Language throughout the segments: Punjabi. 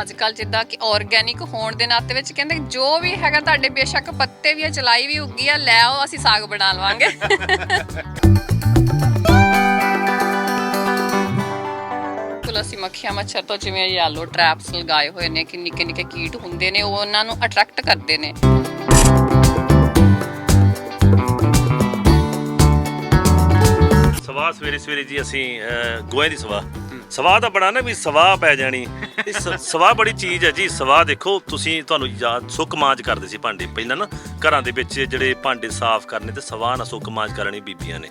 ਅੱਜ ਕੱਲ ਜਿੱਦਾਂ ਕਿ ਆਰਗੈਨਿਕ ਹੋਣ ਦੇ ਨਾਤੇ ਵਿੱਚ ਕਹਿੰਦੇ ਜੋ ਵੀ ਹੈਗਾ ਤੁਹਾਡੇ ਬੇਸ਼ੱਕ ਪੱਤੇ ਵੀ ਆ, ਚਲਾਈ ਵੀ ਉੱਗੀ ਆ, ਲੈ ਆਓ, ਅਸੀਂ ਸਾਗ ਬਣਾ ਲਵਾਂਗੇ। ਬਿਲਕੁਲ, ਅਸੀਂ ਮੱਖੀਆਂ ਮੱਛਰ ਤੋਂ ਜਿਵੇਂ ਯੈਲੋ ਟ੍ਰੈਪਸ ਲਗਾਏ ਹੋਏ ਨੇ, ਕਿ ਨਿੱਕੇ ਨਿੱਕੇ ਕੀਟ ਹੁੰਦੇ ਨੇ, ਉਹ ਉਹਨਾਂ ਨੂੰ ਅਟਰੈਕਟ ਕਰਦੇ ਨੇ। ਸਵਾਹ ਸਵੇਰੇ ਸਵੇਰੇ ਜੀ ਅਸੀਂ ਗੋਹੇ ਦੀ ਸਵਾਹ। ਸਵਾਹ ਤਾਂ ਬੜਾ ਨਾ ਵੀ ਸਵਾਹ ਪੈ ਜਾਣੀ। ਇਹ ਸ- ਸਵਾਹ ਬੜੀ ਚੀਜ਼ ਹੈ ਜੀ। ਸਵਾਹ ਦੇਖੋ ਤੁਸੀਂ ਤੁਹਾਨੂੰ ਯਾਦ ਸੁੱਕ ਮਾਂਜ ਕਰਦੇ ਸੀ ਭਾਂਡੇ। ਪਹਿਲਾਂ ਨਾ ਘਰਾਂ ਦੇ ਵਿੱਚ ਜਿਹੜੇ ਭਾਂਡੇ ਸਾਫ਼ ਕਰਨੇ ਤੇ ਸਵਾਹ ਨਾਲ ਸੁੱਕ ਮਾਂਜ ਕਰਨੀ ਬੀਬੀਆਂ ਨੇ।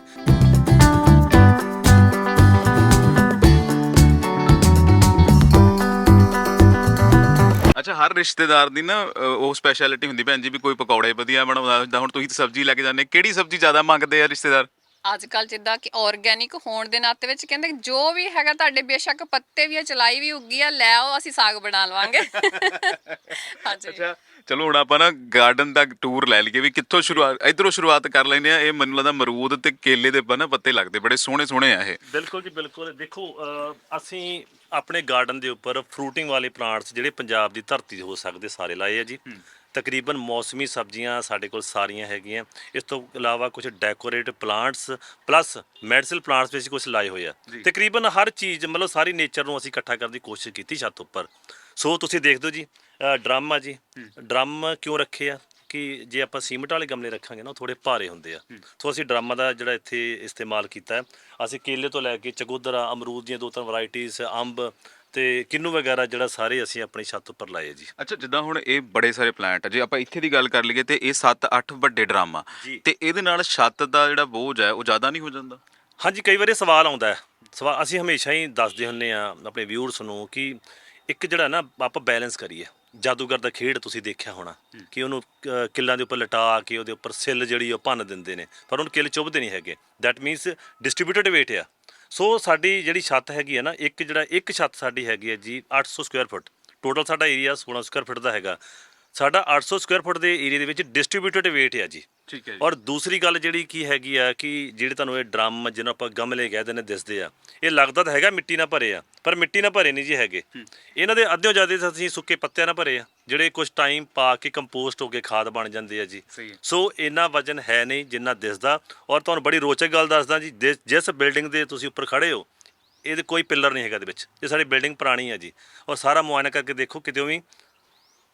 ਅੱਛਾ ਹਰ ਰਿਸ਼ਤੇਦਾਰ ਦੀ ਨਾ ਅ, ਉਹ ਸਪੈਸ਼ਲਿਟੀ ਹੁੰਦੀ ਭੈਣ ਜੀ ਵੀ ਕੋਈ ਪਕੌੜੇ ਵਧੀਆ ਬਣਾਉਂਦਾ ਜਿੱਦਾਂ ਹੁਣ ਤੁਸੀਂ ਸਬਜ਼ੀ ਲੈ ਕੇ ਜਾਂਦੇ ਕਿਹੜੀ ਸਬਜ਼ੀ ਜ਼ਿਆਦਾ ਮੰਗਦੇ ਆ ਰਿਸ਼ਤੇਦਾਰ? ਅੱਜ ਕੱਲ ਜਿੱਦਾਂ ਕਿ ਆਰਗੈਨਿਕ ਹੋਣ ਦੇ ਨਾਤੇ ਵਿੱਚ ਕਹਿੰਦੇ ਜੋ ਵੀ ਹੈਗਾ ਤੁਹਾਡੇ ਬੇਸ਼ੱਕ ਪੱਤੇ ਵੀ ਆ ਚਲਾਈ ਵੀ ਉੱਗੀ ਆ ਲੈ ਆਓ ਅਸੀਂ ਸਾਗ ਬਣਾ ਲਵਾਂਗੇ। ਹਾਂਜੀ। ਅੱਛਾ ਚਲੋ ਹੁਣ ਆਪਾਂ ਨਾ ਗਾਰਡਨ ਦਾ ਟੂਰ ਲੈ ਲਈਏ ਵੀ ਕਿੱਥੋਂ ਸ਼ੁਰੂਆਤ ਇਧਰੋਂ ਸ਼ੁਰੂਆਤ ਕਰ ਲੈਂਦੇ ਆ ਇਹ ਮੈਨੂੰ ਲੱਗਦਾ ਅਮਰੂਦ ਤੇ ਕੇਲੇ ਦੇ ਨਾ ਪੱਤੇ ਲੱਗਦੇ ਬੜੇ ਸੋਹਣੇ ਸੋਹਣੇ ਆ ਇਹ। ਬਿਲਕੁਲ ਜੀ ਬਿਲਕੁਲ। ਦੇਖੋ ਅਸੀਂ ਆਪਣੇ ਗਾਰਡਨ ਦੇ ਉੱਪਰ ਫਰੂਟਿੰਗ ਵਾਲੇ ਪਲਾਂਟਸ ਜਿਹੜੇ ਪੰਜਾਬ ਦੀ ਧਰਤੀ ਤੇ ਹੋ ਸਕਦੇ ਸਾਰੇ ਲਾਏ ਆ ਜੀ। ਤਕਰੀਬਨ ਮੌਸਮੀ ਸਬਜ਼ੀਆਂ ਸਾਡੇ ਕੋਲ ਸਾਰੀਆਂ ਹੈਗੀਆਂ। ਇਸ ਤੋਂ ਇਲਾਵਾ ਕੁਝ decorate plants plus medicinal plants ਵਿੱਚ ਕੁਝ ਲਾਏ ਹੋਏ ਆ। ਤਕਰੀਬਨ ਹਰ ਚੀਜ਼ ਮਤਲਬ ਸਾਰੀ ਨੇਚਰ ਨੂੰ ਅਸੀਂ ਇਕੱਠਾ ਕਰਨ ਦੀ ਕੋਸ਼ਿਸ਼ ਕੀਤੀ ਛੱਤ ਉੱਪਰ। ਸੋ ਤੁਸੀਂ ਦੇਖ ਦਿਓ ਜੀ ਡਰਮ ਆ ਜੀ। ਡਰਮ ਕਿਉਂ ਰੱਖੇ ਆ? ਕਿ ਜੇ ਆਪਾਂ ਸੀਮਟ ਵਾਲੇ ਗਮਲੇ ਰੱਖਾਂਗੇ ਨਾ ਉਹ ਥੋੜੇ ਭਾਰੇ ਹੁੰਦੇ ਆ। ਸੋ ਅਸੀਂ ਡਰਮਾਂ ਦਾ ਜਿਹੜਾ ਇੱਥੇ ਇਸਤੇਮਾਲ ਕੀਤਾ। ਅਸੀਂ ਕੇਲੇ ਤੋਂ ਲੈ ਕੇ ਚਗੋਦਰਾ ਅਮਰੂਦ ਦੀਆਂ ਦੋ ਤਿੰਨ ਵੈਰਾਈਟੀਆਂ ਅੰਬ ਤੇ ਕਿੰਨੂ ਵਗੈਰਾ ਜਿਹੜਾ ਸਾਰੇ ਅਸੀਂ ਆਪਣੀ ਛੱਤ ਉੱਪਰ ਲਾਏ ਜੀ? ਅੱਛਾ ਜਿੱਦਾਂ ਹੁਣ ਇਹ ਬੜੇ ਸਾਰੇ ਪਲਾਂਟ ਆ ਜੇ ਆਪਾਂ ਇੱਥੇ ਦੀ ਗੱਲ ਕਰ ਲਈਏ ਤੇ ਇਹ 7-8 ਵੱਡੇ ਡਰਮ। ਆ ਜੀ। ਤੇ ਇਹਦੇ ਨਾਲ ਛੱਤ ਦਾ ਜਿਹੜਾ ਬੋਝ ਹੈ ਉਹ ਜ਼ਿਆਦਾ ਨਹੀਂ ਹੋ ਜਾਂਦਾ? ਹਾਂਜੀ ਕਈ ਵਾਰੀ ਸਵਾਲ ਆਉਂਦਾ ਹੈ। ਸਵਾਲ ਅਸੀਂ ਹਮੇਸ਼ਾ ਹੀ ਦੱਸਦੇ ਹੁੰਨੇ ਆ ਆਪਣੇ ਵਿਊਅਰਸ ਨੂੰ ਕਿ ਇੱਕ ਜਿਹੜਾ ਨਾ ਆਪਾਂ ਬੈਲੈਂਸ ਕਰੀਏ। ਜਾਦੂਗਰ ਦਾ ਖੇਡ ਤੁਸੀਂ ਦੇਖਿਆ ਹੋਣਾ ਕਿ ਉਹਨੂੰ ਕਿੱਲਾਂ ਦੇ ਉੱਪਰ ਲਟਾ ਕੇ ਉਹਦੇ ਉੱਪਰ ਸਿੱਲ ਜਿਹੜੀ ਉਹ ਭੰਨ ਦਿੰਦੇ ਨੇ। ਪਰ ਉਹਨੂੰ ਕਿੱਲ ਚੁੱਭਦੇ ਨਹੀਂ ਹੈਗੇ। ਦੈਟ ਮੀਨਸ ਡਿਸਟ੍ਰੀਬਿਊਟਡ weight ਆ। ਸੋ ਸਾਡੀ ਜਿਹੜੀ ਛੱਤ ਹੈਗੀ ਹੈ ਨਾ ਇੱਕ ਜਿਹੜਾ ਇੱਕ ਛੱਤ ਸਾਡੀ ਹੈਗੀ ਹੈ ਜੀ 800 ਸਕੁਅਰ ਫੁੱਟ ਟੋਟਲ ਸਾਡਾ ਏਰੀਆ 16 ਸਕੁਅਰ ਫੁੱਟ ਦਾ ਹੈਗਾ। ਸਾਡਾ 800 ਸਕੁਅਰ ਫੁੱਟ ਦੇ ਏਰੀਆ ਦੇ ਵਿੱਚ ਡਿਸਟ੍ਰੀਬਿਊਟਡ weight ਆ ਜੀ। ਠੀਕ ਹੈ ਔਰ ਦੂਸਰੀ ਗੱਲ ਜਿਹੜੀ ਕੀ ਹੈਗੀ ਆ ਕਿ ਜਿਹੜੇ ਤੁਹਾਨੂੰ ਇਹ ਡਰਮ ਜਿਹਨੂੰ ਆਪਾਂ ਗਮਲੇ ਕਹਿੰਦੇ ਨੇ ਦਿਸਦੇ ਆ ਇਹ ਲੱਗਦਾ ਤਾਂ ਹੈਗਾ ਮਿੱਟੀ ਨਾਲ ਭਰੇ ਆ ਪਰ ਮਿੱਟੀ ਨਾਲ ਭਰੇ ਨਹੀਂ ਜੀ ਹੈਗੇ। ਇਹਨਾਂ ਦੇ ਅੱਧਿਓਂ ਜ਼ਿਆਦਾ ਅਸੀਂ ਸੁੱਕੇ ਪੱਤਿਆਂ ਨਾਲ ਭਰੇ ਆ। ਜਿਹੜੇ ਕੁਝ ਟਾਈਮ ਪਾ ਕੇ ਕੰਪੋਸਟ ਹੋ ਕੇ ਖਾਦ ਬਣ ਜਾਂਦੇ ਆ ਜੀ। ਸੋ ਇੰਨਾ ਵਜਨ ਹੈ ਨਹੀਂ ਜਿੰਨਾ ਦਿਸਦਾ। ਔਰ ਤੁਹਾਨੂੰ ਬੜੀ ਰੋਚਕ ਗੱਲ ਦੱਸਦਾ ਜੀ ਜਿਸ- ਜਿਸ ਬਿਲਡਿੰਗ ਦੇ ਤੁਸੀਂ ਉੱਪਰ ਖੜੇ ਹੋ ਇਹਦੇ ਕੋਈ ਪਿੱਲਰ ਨਹੀਂ ਹੈਗਾ ਇਹਦੇ ਵਿੱਚ। ਇਹ ਸਾਡੀ ਬਿਲਡਿੰਗ ਪੁਰਾਣੀ ਹੈ ਜੀ। ਔਰ ਸਾਰਾ ਮੁਆਇਨਾ ਕਰਕੇ ਦੇਖੋ ਕਿਤੇ ਵੀ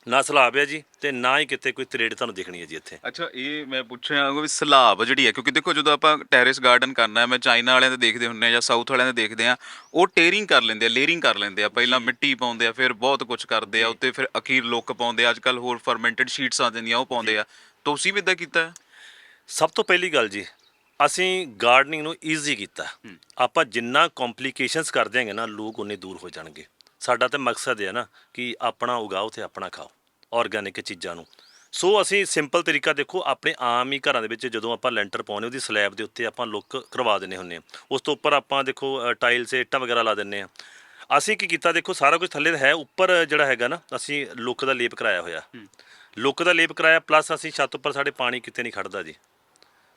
ਨਾ ਸਲਾਬ ਹੈ ਜੀ ਤੇ ਨਾ ਹੀ ਕਿਤੇ ਕੋਈ ਤਰੇੜ ਤੁਹਾਨੂੰ ਦਿਖਣੀ ਹੈ ਜੀ ਇੱਥੇ। ਅੱਛਾ ਇਹ ਮੈਂ ਪੁੱਛਿਆ ਵੀ ਸਲਾਬ ਜਿਹੜੀ ਹੈ ਕਿਉਂਕਿ ਦੇਖੋ ਜਦੋਂ ਆਪਾਂ ਟੈਰੇਸ ਗਾਰਡਨ ਕਰਨਾ ਹੈ ਮੈਂ ਚਾਈਨਾ ਵਾਲਿਆਂ ਦੇ ਦੇਖਦੇ ਹੁੰਨੇ ਆ ਜਾਂ ਸਾਊਥ ਵਾਲਿਆਂ ਦੇ ਦੇਖਦੇ ਆ ਉਹ ਟੇਰਿੰਗ ਕਰ ਲੈਂਦੇ ਆ ਲੇਅਰਿੰਗ ਕਰ ਲੈਂਦੇ ਆ ਪਹਿਲਾਂ ਮਿੱਟੀ ਪਾਉਂਦੇ ਆ ਫਿਰ ਬਹੁਤ ਕੁਝ ਕਰਦੇ ਆ ਉੱਤੇ ਫਿਰ ਅਖੀਰ ਲੁੱਕ ਪਾਉਂਦੇ ਆ ਅੱਜ ਕੱਲ ਹੋਰ ਫਰਮੈਂਟਡ ਸ਼ੀਟਸ ਆ ਜਾਂਦੀਆਂ ਉਹ ਪਾਉਂਦੇ ਆ। ਤੁਸੀਂ ਵੀ ਇਦਾਂ ਕੀਤਾ ਸਭ ਤੋਂ ਪਹਿਲੀ ਗੱਲ ਜੀ ਅਸੀਂ ਗਾਰਡਨਿੰਗ ਨੂੰ ਈਜ਼ੀ ਕੀਤਾ। ਆਪਾਂ ਜਿੰਨਾ ਕੰਪਲਿਕੇਸ਼ਨਸ ਕਰ ਦਿਆਂਗੇ ਨਾ ਲੋਕ ਉਨੇ ਦੂਰ ਹੋ ਜਾਣਗੇ। ਸਾਡਾ ਤੇ ਮਕਸਦ ਹੈ ਨਾ ਕਿ ਆਪਣਾ ਉਗਾਓ ਤੇ ਆਪਣਾ ਖਾਓ ਆਰਗੈਨਿਕ ਚੀਜ਼ਾਂ ਨੂੰ। ਸੋ ਅਸੀਂ ਸਿੰਪਲ ਤਰੀਕਾ ਦੇਖੋ ਆਪਣੇ ਆਮ ਹੀ ਘਰਾਂ ਦੇ ਵਿੱਚ ਜਦੋਂ ਆਪਾਂ ਲੈਂਟਰ ਪਾਉਨੇ ਉਹਦੀ ਸਲੈਬ ਦੇ ਉੱਤੇ ਆਪਾਂ ਲੁੱਕ ਕਰਵਾ ਦਿੰਨੇ ਹੁੰਨੇ ਆ ਉਸ ਤੋਂ ਉੱਪਰ ਆਪਾਂ ਦੇਖੋ ਟਾਈਲਸ ਇੱਟਾਂ ਵਗੈਰਾ ਲਾ ਦਿੰਨੇ ਆ ਅਸੀਂ ਕੀ ਕੀਤਾ ਦੇਖੋ ਸਾਰਾ ਕੁਝ ਥੱਲੇ ਹੈ ਉੱਪਰ ਜਿਹੜਾ ਹੈਗਾ ਨਾ ਅਸੀਂ ਲੁੱਕ ਦਾ ਲੇਪ ਕਰਾਇਆ ਹੋਇਆ। ਲੁੱਕ ਦਾ ਲੇਪ ਕਰਾਇਆ ਪਲੱਸ ਅਸੀਂ ਛੱਤ ਉੱਪਰ ਸਾਡੇ ਪਾਣੀ ਕਿਤੇ ਨਹੀਂ ਖੜਦਾ ਜੀ।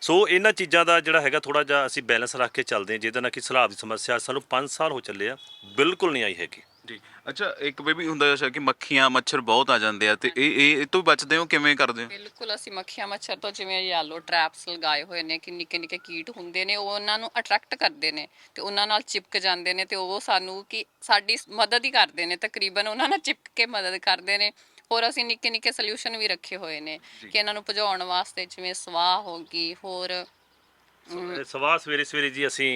ਸੋ ਇਹਨਾਂ ਚੀਜ਼ਾਂ ਦਾ ਜਿਹੜਾ ਹੈਗਾ ਥੋੜਾ ਜਿਹਾ ਅਸੀਂ ਬੈਲੈਂਸ ਰੱਖ ਕੇ ਚੱਲਦੇ ਹਾਂ ਜਿਹਦੇ ਨਾਲ ਕਿ ਸਲਾਬ ਦੀ ਸਮੱਸਿਆ ਸਾਨੂੰ 5 ਸਾਲ ਹੋ ਚੱਲੇ ਆ ਬਿਲਕੁਲ ਨਹੀਂ ਆਈ ਹੈਗੀ। ਜੀ। ਅੱਛਾ ਇੱਕ ਬੇਬੀ ਹੁੰਦਾ ਹੈ ਕਿ ਮੱਖੀਆਂ ਮੱਛਰ ਬਹੁਤ ਆ ਜਾਂਦੇ ਆ ਤੇ ਇਹ ਇਹ ਇਹ ਤੋਂ ਬਚਦੇ ਹੋ ਕਿਵੇਂ ਕਰਦੇ ਹੋ? ਬਿਲਕੁਲ ਅਸੀਂ ਮੱਖੀਆਂ ਮੱਛਰ ਤੋਂ ਜਿਵੇਂ ਯੈਲੋ ਟ੍ਰੈਪਸ ਲਗਾਏ ਹੋਏ ਨੇ ਕਿ ਨਿੱਕੇ ਨਿੱਕੇ ਕੀਟ ਹੁੰਦੇ ਨੇ ਉਹ ਉਹਨਾਂ ਨੂੰ ਅਟਰੈਕਟ ਕਰਦੇ ਨੇ ਤੇ ਉਹਨਾਂ ਨਾਲ ਚਿਪਕ ਜਾਂਦੇ ਨੇ ਤੇ ਉਹ ਸਾਨੂੰ ਕਿ ਸਾਡੀ ਮਦਦ ਹੀ ਕਰਦੇ ਨੇ। ਤਕਰੀਬਨ ਉਹਨਾਂ ਨਾਲ ਚਿਪਕ ਕੇ ਮਦਦ ਕਰਦੇ ਨੇ। ਹੋਰ ਅਸੀਂ ਨਿੱਕੇ ਨਿੱਕੇ ਸੋਲੂਸ਼ਨ ਵੀ ਰੱਖੇ ਹੋਏ ਨੇ ਕਿ ਇਹਨਾਂ ਨੂੰ ਭਜਾਉਣ ਵਾਸਤੇ ਜਿਵੇਂ ਸਵਾਹ ਹੋ ਗਈ ਹੋਰ ਸਵਾਹ ਸਵੇਰੇ ਸਵੇਰੇ ਜੀ ਅਸੀਂ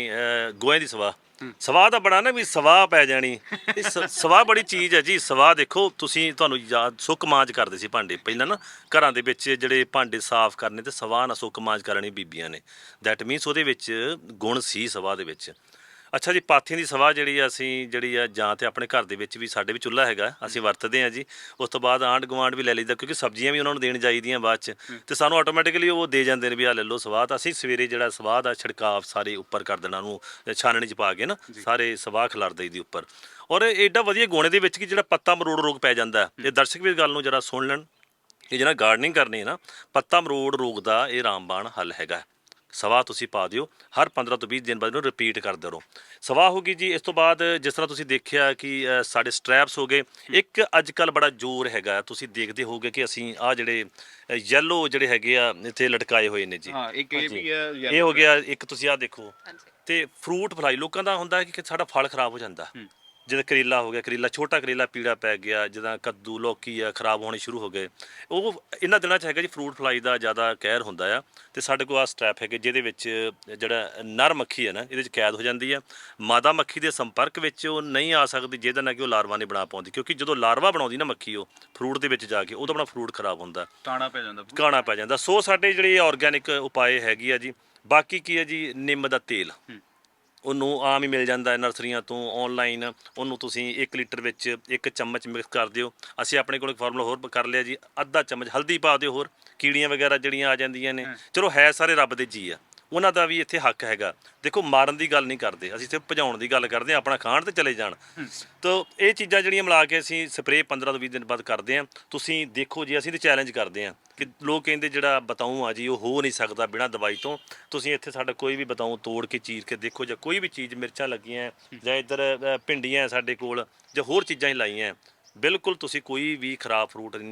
ਗੋਹੇ ਦੀ ਸਵਾਹ। ਸਵਾਹ ਤਾਂ ਬੜਾ ਨਾ ਵੀ ਸਵਾਹ ਪੈ ਜਾਣੀ। ਇਹ ਸ- ਸਵਾਹ ਬੜੀ ਚੀਜ਼ ਹੈ ਜੀ। ਸਵਾਹ ਦੇਖੋ, ਤੁਸੀਂ ਤੁਹਾਨੂੰ ਯਾਦ, ਸੁੱਕ ਮਾਂਜ ਕਰਦੇ ਸੀ ਭਾਂਡੇ। ਪਹਿਲਾਂ ਨਾ ਘਰਾਂ ਦੇ ਵਿੱਚ ਜਿਹੜੇ ਭਾਂਡੇ ਸਾਫ਼ ਕਰਨੇ ਤੇ ਸਵਾਹ ਨਾਲ ਸੁੱਕ ਮਾਂਜ ਕਰਨੀ ਬੀਬੀਆਂ ਨੇ। ਦੈਟ ਮੀਨਸ ਉਹਦੇ ਵਿੱਚ ਗੁਣ ਸੀ ਸਵਾਹ ਦੇ ਵਿੱਚ। ਅੱਛਾ ਜੀ ਪਾਥੀਆਂ ਦੀ ਸਵਾਹ ਜਿਹੜੀ ਆ ਅਸੀਂ ਜਿਹੜੀ ਆ ਜਾਂ ਤੇ ਆਪਣੇ ਘਰ ਦੇ ਵਿੱਚ ਵੀ ਸਾਡੇ ਵੀ ਚੁੱਲ੍ਹਾ ਹੈਗਾ ਅਸੀਂ ਵਰਤਦੇ ਆ ਜੀ। ਉਸ ਤੋਂ ਬਾਅਦ ਆਂਢ ਗੁਆਂਢ ਵੀ ਲੈ ਲਈਦਾ ਕਿਉਂਕਿ ਸਬਜ਼ੀਆਂ ਵੀ ਉਹਨਾਂ ਨੂੰ ਦੇਣ ਜਾਈਦੀਆਂ ਬਾਅਦ ਚ। ਤੇ ਸਾਨੂੰ ਆਟੋਮੈਟਿਕਲੀ ਉਹ ਦੇ ਜਾਂਦੇ ਨੇ ਵੀ ਆ ਲੈ ਲਓ ਸਵਾਹ ਤਾਂ ਅਸੀਂ ਸਵੇਰੇ ਜਿਹੜਾ ਸਵਾਹ ਦਾ ਛਿੜਕਾਵ ਸਾਰੇ ਉੱਪਰ ਕਰ ਦੇਣਾ ਉਹਨੂੰ ਛਾਨਣੀ ਚ ਪਾ ਕੇ ਨਾ ਸਾਰੇ ਸਵਾਹ ਖਿਲਾਰ ਦਈਦੀ ਉੱਪਰ। ਔਰ ਇਹ ਏਡਾ ਵਧੀਆ ਗੁਣੇ ਦੇ ਵਿੱਚ ਕਿ ਜਿਹੜਾ ਪੱਤਾ ਮਰੋੜ ਰੋਗ ਪੈ ਜਾਂਦਾ। ਇਹ ਦਰਸ਼ਕ ਵੀ ਇਸ ਗੱਲ ਨੂੰ ਜਰਾ ਸੁਣ ਲੈਣ। ਇਹ ਜਿਹੜਾ ਗਾਰਡਨਿੰਗ ਕਰਨੀ ਹੈ ਨਾ ਪੱਤਾ ਮਰੋੜ ਰੋਗ ਦਾ ਇਹ ਰਾਮਬਾਣ ਹੱਲ ਹੈਗਾ। ਸਵਾਹ ਤੁਸੀਂ ਪਾ ਦਿਓ ਹਰ 15 ਤੋਂ 20 ਦਿਨ ਬਾਅਦ ਇਹਨੂੰ ਰਿਪੀਟ ਕਰਦੇ ਰਹੋ। ਸਵਾਹ ਹੋ ਗਈ ਜੀ ਇਸ ਤੋਂ ਬਾਅਦ ਜਿਸ ਤਰ੍ਹਾਂ ਤੁਸੀਂ ਦੇਖਿਆ ਕਿ ਸਾਡੇ ਸਟ੍ਰੈਪਸ ਹੋ ਗਏ ਇੱਕ ਅੱਜ ਕੱਲ ਬੜਾ ਜ਼ੋਰ ਹੈਗਾ ਤੁਸੀਂ ਦੇਖਦੇ ਹੋਗੇ ਕਿ ਅਸੀਂ ਆ ਜਿਹੜੇ ਯੈਲੋ ਜਿਹੜੇ ਹੈਗੇ ਆ ਇੱਥੇ ਲਟਕਾਏ ਹੋਏ ਨੇ ਜੀ। ਹਾਂ ਇੱਕ ਇਹ। ਵੀ ਹੈ ਇਹ ਹੋ ਗਿਆ ਇੱਕ ਤੁਸੀਂ ਆ ਦੇਖੋ। ਤੇ ਫਰੂਟ ਫਲਾਈ ਲੋਕਾਂ ਦਾ ਹੁੰਦਾ ਕਿ ਸਾਡਾ ਫਲ ਖਰਾਬ ਹੋ ਜਾਂਦਾ। ਜਿਵੇਂ ਕਰੇਲਾ ਹੋ ਗਿਆ ਕਰੇਲਾ ਛੋਟਾ ਕਰੇਲਾ ਪੀੜਾ ਪੈ ਗਿਆ ਜਿੱਦਾਂ ਕੱਦੂ ਲੌਕੀ ਆ ਖਰਾਬ ਹੋਣੇ ਸ਼ੁਰੂ ਹੋ ਗਏ। ਉਹ ਇਹਨਾਂ ਦਿਨਾਂ 'ਚ ਹੈਗਾ ਜੀ ਫਰੂਟ ਫਲਾਈ ਦਾ ਜ਼ਿਆਦਾ ਕਹਿਰ ਹੁੰਦਾ ਆ ਤੇ ਸਾਡੇ ਕੋਲ ਆ ਸਟ੍ਰੈਪ ਹੈਗੇ ਜਿਹਦੇ ਵਿੱਚ ਜਿਹੜਾ ਨਰ ਮੱਖੀ ਹੈ ਨਾ ਇਹਦੇ 'ਚ ਕੈਦ ਹੋ ਜਾਂਦੀ ਆ। ਮਾਦਾ ਮੱਖੀ ਦੇ ਸੰਪਰਕ ਵਿੱਚ ਉਹ ਨਹੀਂ ਆ ਸਕਦੀ ਜਿਹਦੇ ਨਾਲ ਕਿ ਉਹ ਲਾਰਵਾ ਨਹੀਂ ਬਣਾ ਪਾਉਂਦੀ ਕਿਉਂਕਿ ਜਦੋਂ ਲਾਰਵਾ ਬਣਾਉਂਦੀ ਨਾ ਮੱਖੀ ਉਹ ਫਰੂਟ ਦੇ ਵਿੱਚ ਜਾ ਕੇ ਉਹਦਾ ਆਪਣਾ ਫਰੂਟ ਖਰਾਬ ਹੁੰਦਾ। ਕਾਣਾ ਪੈ ਜਾਂਦਾ ਕਾਣਾ ਪੈ ਜਾਂਦਾ। ਸੋ ਸਾਡੇ ਜਿਹੜੇ ਆਰਗੈਨਿਕ ਉਪਾਏ ਹੈਗੀ ਆ ਜੀ ਬਾਕੀ ਕੀ ਹੈ ਜੀ ਨਿੰਮ ਦਾ ਤੇਲ। ਉਹਨੂੰ ਆਮ ਹੀ ਮਿਲ ਜਾਂਦਾ ਹੈ ਨਰਸਰੀਆਂ ਤੋਂ ਆਨਲਾਈਨ ਉਹਨੂੰ ਤੁਸੀਂ 1 ਲੀਟਰ ਵਿੱਚ ਇੱਕ ਚਮਚ ਮਿਕਸ ਕਰ ਦਿਓ। ਅਸੀਂ ਆਪਣੇ ਕੋਲ ਇੱਕ ਫਾਰਮੂਲਾ ਹੋਰ ਕਰ ਲਿਆ ਜੀ ਅੱਧਾ ਚਮਚ ਹਲਦੀ ਪਾ ਦਿਓ ਹੋਰ। ਕੀੜੀਆਂ ਵਗੈਰਾ ਜਿਹੜੀਆਂ ਆ ਜਾਂਦੀਆਂ ਨੇ। ਚਲੋ ਹੈ ਸਾਰੇ ਰੱਬ ਦੇ ਜੀ ਆ। ਉਹਨਾਂ ਦਾ ਵੀ ਇੱਥੇ ਹੱਕ ਹੈਗਾ। ਦੇਖੋ ਮਾਰਨ ਦੀ ਗੱਲ ਨਹੀਂ ਕਰਦੇ। ਅਸੀਂ ਸਿਰਫ ਭਜਾਉਣ ਦੀ ਗੱਲ ਕਰਦੇ ਹਾਂ ਆਪਣਾ ਖਾਣ ਤੇ ਚਲੇ ਜਾਣ। ਤੋ ਇਹ ਚੀਜ਼ਾਂ ਜਿਹੜੀਆਂ ਮਿਲਾ ਕੇ ਅਸੀਂ ਸਪਰੇਅ 15 ਤੋਂ 20 ਦਿਨ ਬਾਅਦ ਕਰਦੇ ਹਾਂ। ਤੁਸੀਂ ਦੇਖੋ ਜੀ ਅਸੀਂ ਤੇ ਚੈਲੰਜ ਕਰਦੇ ਹਾਂ ਕਿ ਲੋਕ ਕਹਿੰਦੇ ਜਿਹੜਾ ਬਤਾਊ ਆ ਜੀ ਉਹ ਹੋ ਨਹੀਂ ਸਕਦਾ ਬਿਨਾਂ ਦਵਾਈ ਤੋਂ। ਤੁਸੀਂ ਇੱਥੇ ਸਾਡਾ ਕੋਈ ਵੀ ਬਤਾਊ ਤੋੜ ਕੇ ਚੀਰ ਕੇ ਦੇਖੋ ਜਾਂ ਕੋਈ ਵੀ ਚੀਜ਼ ਮਿਰਚਾਂ ਲੱਗੀਆਂ ਜਾਂ ਇੱਧਰ ਭਿੰਡੀਆਂ ਸਾਡੇ ਕੋਲ ਜਾਂ ਹੋਰ ਚੀਜ਼ਾਂ ਹੀ ਲਾਈਆਂ। ਬਿਲਕੁਲ ਤੁਸੀਂ ਕੋਈ ਵੀ ਖਰਾਬ ਫਰੂਟ ਨਹੀਂ